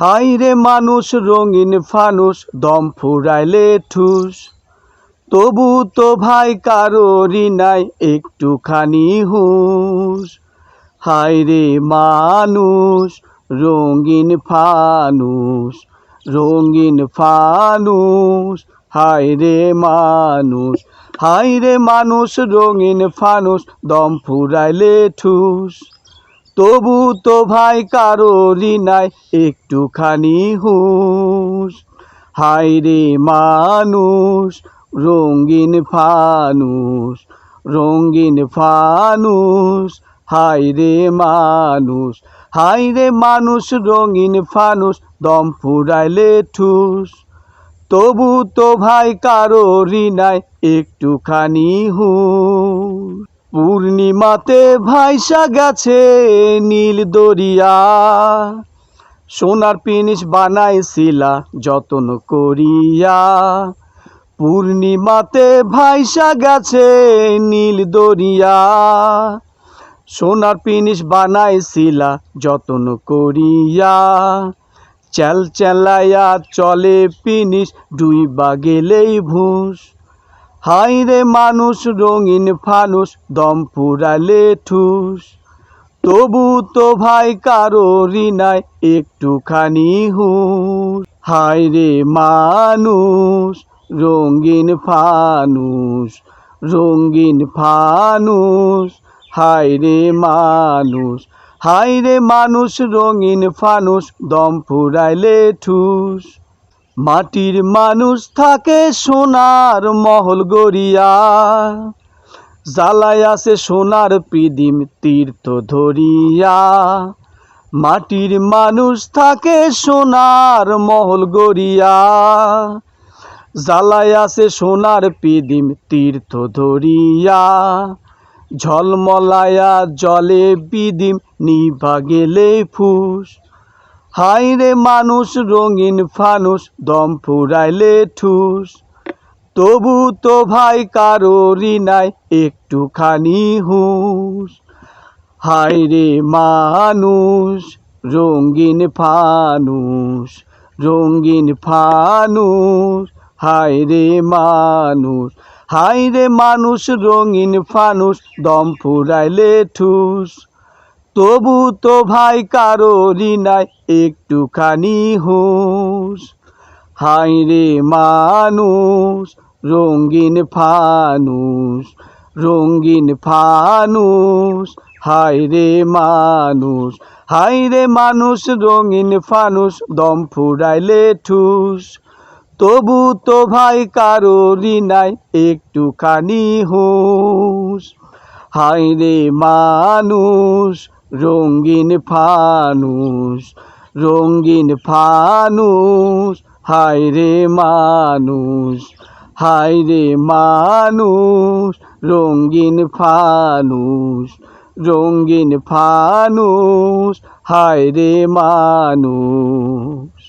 High রে মানুষ, রঙিন ফানুষ, দম ফুরাইলে ঠুস। তবু তো ভাই কারোরই নাই, একটুখানি হুঁশ। হাই রে মানুষ, রঙিন ফানুষ রঙিন ফানুষ হাই রে মানুষ। হাই রে মানুষ, রঙিন ফানুষ, দম ফুরাইলে ঠুস। তবু তো ভাই কারোরই নাই, একটুখানি হুঁশ। হাই রে মানুষ, রঙিন ফানুষ রঙিন ফানুষ। হাই রে মানুষ হাই রে মানুষ, রঙিন ফানুষ, দম ফুরাইলে ঠুস। তবু তো ভাই কারোরই নাই, একটুখানি হুঁশ। পূর্ণিমাতে ভাইসা গেছে নীল দরিয়া। সোনার পিনিস বানাইছিলা, যতন করিয়া। পূর্ণিমাতে ভাইসা গেছে নীল দরিয়া। সোনার পিনিস বানাইছিলা, যতন করিয়া। চেল চেলাইয়া চলে পিনিস ডুইবা গেলেই ভুষ। হাই রে মানুষ রঙিন ফানুষ, দম ফুরালে ঠুস। তবু তো ভাই কারোরই নাই, একটুখানি হুস হাই রে মানুষ রঙিন ফানুষ রঙিন ফানুষ। হাই রে মানুষ হাই রে মানুষ রঙিন ফানুষ, দম ফুরাইলে ঠুস। মাটির মানুষ থাকে সোনার মহল গড়িয়া। জ্বালায় আছে সোনার পিদিম তীর্থ ধরিয়া। মাটির মানুষ থাকে সোনার মহল গড়িয়া। জ্বালায় আছে সোনার পিদিম তীর্থ ধরিয়া। ঝলমলায়া জলে বিদিম নিভা গেলে ফুস। হাই রে মানুষ, রঙিন ফানুষ, দম ফুরাইলে ঠুস। তবু তো ভাই কারোরই নাই, একটুখানি হুঁশ। হাই রে মানুষ, রঙিন ফানুষ রঙিন ফানুষ হাই রে মানুষ। হাই রে মানুষ, রঙিন ফানুষ, দম ফুরাইলে ঠুস। তবু তো ভাই কারোরই নাই, একটুখানি হুঁশ। হাই রে মানুষ, রঙিন ফানুষ রঙিন ফানুষ। হাই রে মানুষ হাই রে মানুষ, রঙিন ফানুষ, দম ফুরাইলে ঠুস। তবু তো ভাই কারোরই নাই, একটুখানি হুঁশ। হাই রে মানুষ রঙিন ফানুষ রঙিন ফানুষ হায় রে মানুষ হায় রে মানুষ, রঙিন ফানুষ রঙিন ফানুষ হায় রে মানুষ।